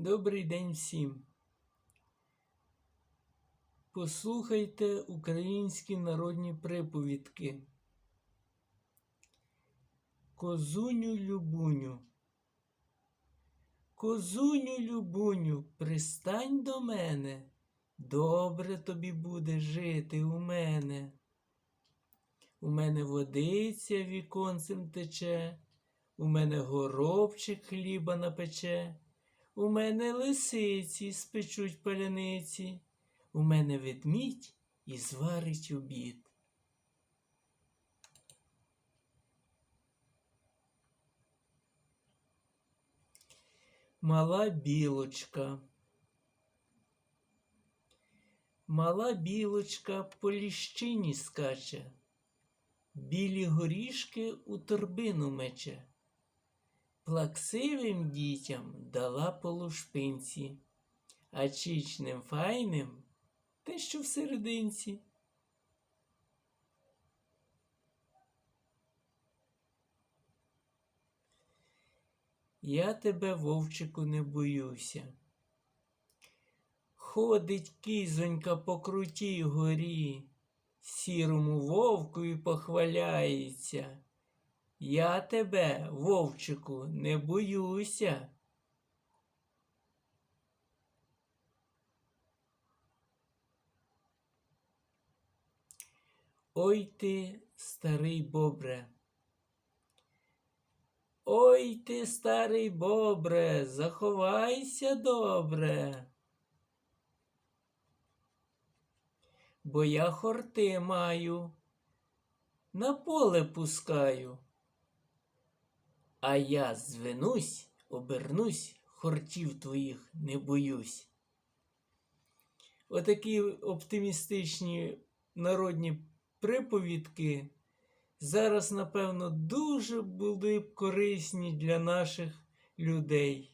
Добрий день всім. Послухайте українські народні приповідки. Козуню любуню. Козуню любуню, пристань до мене. Добре тобі буде жити у мене. У мене водиця віконцем тече, у мене горобчик хліба напече. У мене лисиці спечуть паляниці, у мене ведмідь і зварить обід. Мала білочка. Мала білочка по ліщині скаче, білі горішки у торбину мече. Плаксивим дітям дала по лушпинці, а чічним файним те, що в серединці. Я тебе, вовчику, не боюся. Ходить кізонька по крутій горі, сірому вовкові похваляється. Я тебе, вовчику, не боюся. Ой ти, старий бобре. Ой ти, старий бобре, заховайся добре. Бо я хорти маю, на поле пускаю. А я звенусь, обернусь, хортів твоїх не боюсь. Отакі оптимістичні народні приповідки зараз, напевно, дуже були б корисні для наших людей.